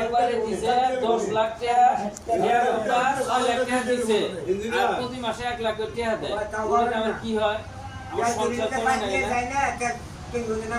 একবারে দিছে, দশ লাখ টাকা ছয় লাখ টাকা দিছে। আর প্রতি মাসে এক লাখ টাকা দেয়। আমার কি হয়? আমার সংসার চলে না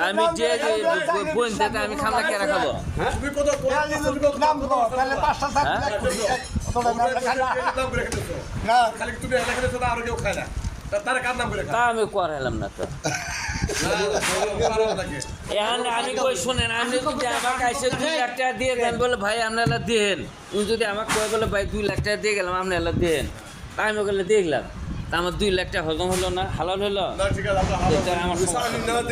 আমি যে যে বোন থেকে আমি খানা কেনা খাব হ্যাঁ? আমি করাইলাম না তো এখন আমি কই শুনেন আপনি যদি আমাকে দুই লাখ টাকা দিয়ে দেন বলে ভাই আপনারা দেন উনি যদি আমাকে কয় বলে ভাই দুই লাখ টাকা দিয়ে গেলাম আপনারা দেন আমি বলে দেখলাম তা আমার দুই লাখ টাকা হজম হলো না হালাল হলো? সমস্যা।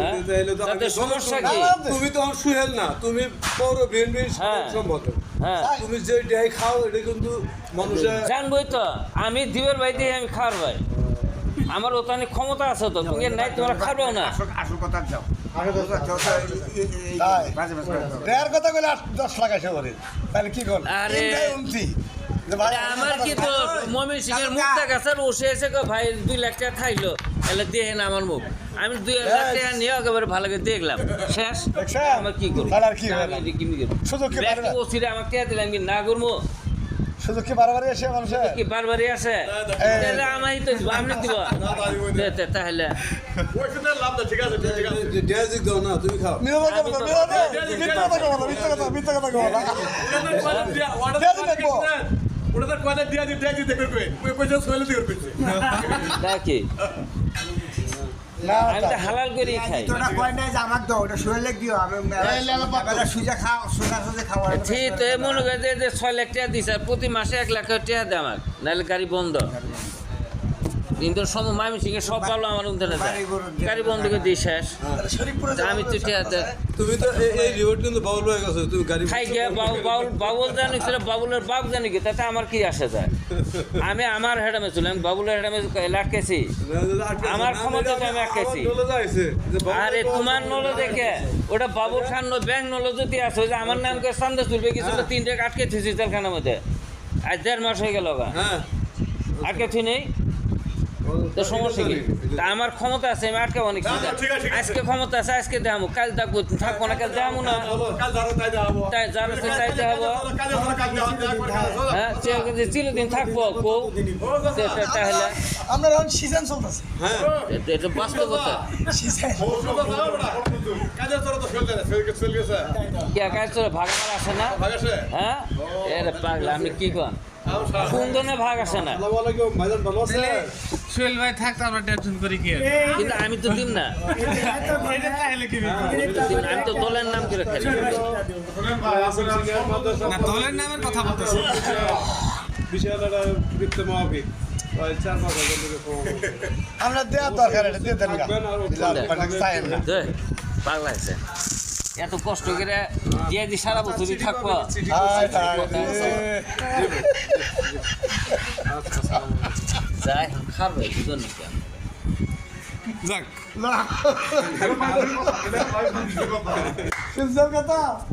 হ্যাঁ? সমস্যা কি? তুমি তো আমার সুহেল না তুমি পৌর বিএনপি হ্যাঁ। সম্মত হ্যাঁ। তুমি যে খাও এটা কিন্তু মানুষের জানবই তো আমি দিবের ভাই দিয়ে আমি খাওয়ার ভাই। আমার ওখানে ক্ষমতা আছে তো তুমি নাই তোমরা খাবেও না। আসল কথা যাও। কথা আট দশ লাখ এসে তাহলে কি কর আরে। আমার কি তো মমিন সিং এর মুখ দেখা স্যার ওসে এসে ভাই দুই লাখ টাকা খাইলো এলে দেখেন আমার মুখ আমি দুই লাখ টাকা নিয়ে একেবারে ভালো করে দেখলাম শেষ? আমার কি করব তাহলে ওসিরে আমাকে টাকা দিলাম কি না করব শুধু কি বারবারই কি। তাহলে তো দিব তাহলে লাভ ঠিক আছে ঠিক আছে ডিআইজি দাও না তুমি খাও মিথ্যা কথা আমি তো- মিথ্যা কথা বলো, মিথ্যা কথা কথা ওটা কয়টা দিয়া দি দিয়া দেখবে কই ওই পয়সা সোহেল দিয়ে করবে দেখি আমি তো হালাল করেই খাই। তোরা কয় নাই যে আমার দাও ওটা শরীরে দিও আমি এবার সুজা খাও সুজা সুজা খাওয়া ঠিক তো এ মনে করে যে- ছয় লাখ টাকা দিছে প্রতি মাসে এক লাখ টাকা দেয় আমার নাহলে গাড়ি বন্ধ। কিন্তু সব মামি সিং সব ভালো আমার উন্নয়নে দেয় গাড়ি বন্ধ করে দিই শেষ। আমি তো তুমি তো এই- এই কিন্তু বাউল হয়ে গেছো তুমি গাড়ি খাই গিয়ে বাবুল বাবুল বাবুল জানি ছিল বাবুলের বাপ জানি কি তাতে আমার কি আসে যায়? আমি আমার হেডামে ছিল আমি বাবুলের হেডামে লাটকেছি আমার ক্ষমতা তো আমি আটকেছি। আরে তোমার নলো দেখে ওটা বাবুল খান ব্যাংক নলো যদি আছে ওই যে আমার নামকে সন্দেশ তুলবে কিছু তো তিনটে আটকে থুইছি জেলখানার মধ্যে। আজ দেড় মাস হয়ে গেল। হ্যাঁ। আটকে থুই নেই। তো সমস্যা কি? আমার ক্ষমতা আছে আমি আটকে অনেক। আজকে ক্ষমতা আছে আজকে দেখামো কাল থাকব থাকব না কাল দেখামো না। কাল ধরো তাই যার আছে তাই দেখাবো হ্যাঁ চে- চিরদিন থাকব কো তে- তাহলে আমরা এখন সিজন চলতেছে। হ্যাঁ। এটা বাস্তবতা কাজ ভাগ আসে না? হ্যাঁ? এরে পাগলা আপনি কি কন ভাগ আসে না। আসসালামু আলাইকুম ভাইজান ভালো আছে সোহেল ভাই থাকতো আমরা টেনশন করি কি আর? কিন্তু আমি তো দিম না। আমি তো দলের নাম করে খেলি। না দলের নামের কথা বলতেছি। বিশাল একটা বৃত্ত। আমরা দেওয়া দরকার এটা দিয়ে দেন পাগলা আছে এত কষ্ট করে দিয়ে দি সারা বছরই থাকব। হায় হায় যাই খাবে। দুজন যাক। না।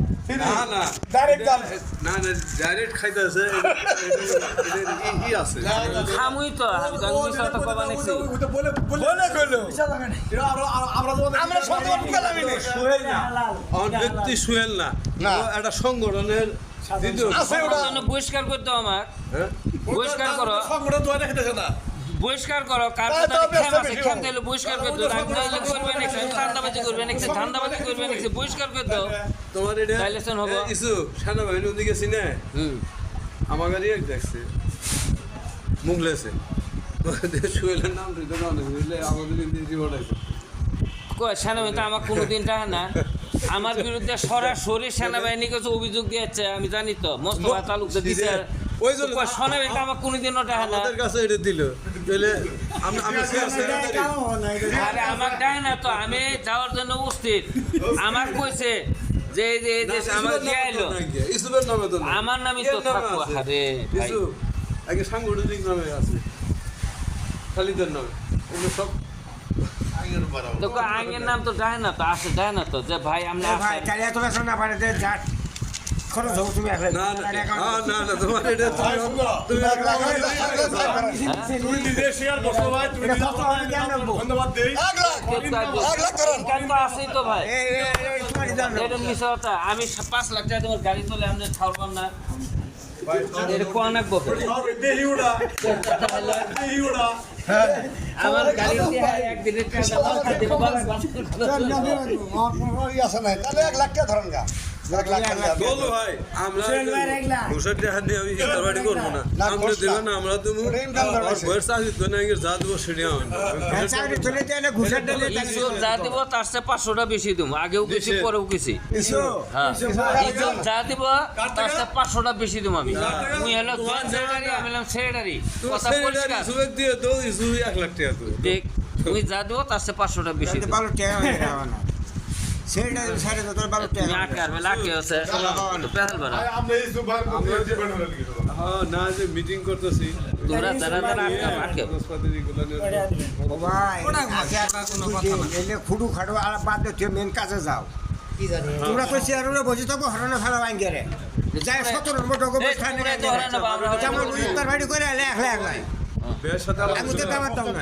না না। Direct না না ডাইরেক্ট খাইতেছে ই আছে। খামুই তো আমি তো আমি মিশা কবা নাকি। বলে বলে বলে কইলো। আমরা আমরা সত্যবান পেলামই না। আমার ব্যক্তি সুহেল না। না। একটা সংগঠনের ওটা। বহিষ্কার করতে আমার হ্যাঁ? বহিষ্কার করো। সংগঠন দোয়া না। বহিষ্কার করো কার বেশি খেম বহিষ্কার করে দাও আমি তাইলে করবে নাকি ধান্দাবাজি করবে ধান্দাবাজি করবে নাকি বহিষ্কার করে দাও। তোমার এটা তাইলে শোন হব। এ, ইসু সেনাবাহিনী ওদিকে চিনে? হুম। আমার গাড়ি এক দেখছে। মুগলেছে সুহেলের নাম দিতে না বুঝলে আমাদের কিন্তু রিওয়ার্ড আছে। কয় সেনাবাহিনী তো আমার কোনোদিন টাকা না? আমার বিরুদ্ধে সরাসরি সেনাবাহিনী কাছে অভিযোগ দিয়েছে আমি জানি তো মোস্তফা তালুকদার দিছে ওই জন্য শোনে এটা আমার কোনোদিনও টাকা না। আমাদের কাছে এটা দিল। তাহলে আমরা আরে আমার টাকা না তো আমি যাওয়ার জন্য উপস্থিত। আমার কইছে যে যে যে আমার দিয়ে ইসুফের নামে তো না। আমার নামই তো থাকব। আরে ইসুফ আগে সাংগঠনিক নামে আছে। খালিদের নামে। এগুলো সব তো আইনের নাম তো দেয় না তো আসে দেয় না তো। যে ভাই আমরা ভাই তাহলে বেসন না পারে যে যা খরচ হব তুমি আসলে না না না, না না তোমার এটা তুমি। তুমি নিজে শেয়ার ভাই তুমি আমি ধন্যবাদ দেই। পাঁচ লাখ টাকা তোমার গাড়ি তোলে আমি ছাড়বেন না। আমার গাড়ি একদিনের টাকা আছে নাই। তাহলে এক লাখ টাকা ধরেন গা। পাঁচশোটা বেশি দিব। আগেও গেছি দেশে- পরেও গেছি ইসো। হ্যাঁ। যা দিব তার চেয়ে পাঁচশোটা বেশি দিব আমি। আমি হলাম সেক্রেটারি তুমি যা দিব তার চেয়ে পাঁচশোটা বেশি না সেটা সাড়ে তোর টেয়া তুমি আঁকে আর বেলা আঁকে আছে? তো পেহাল বানা আমরা এই সুপার জীবন হলো কি হ্যাঁ না যে মিটিং করতেছি। যারা আঁকে আঁকে কাগজপাতি এগুলো নিয়ে ভাই ওটা আগে ওটা কোনো কথা না। এলে খুডু খাটো আর বাদ মেন কাজে যাও। তোমরা তো চেয়ারে বসে থাকো হরণে ফেলা ভাঙ্গে রে। তো হরানো যেমন ইফতার বাড়ি করে এলে একলা একলাই। আমি তো দাবার দাম না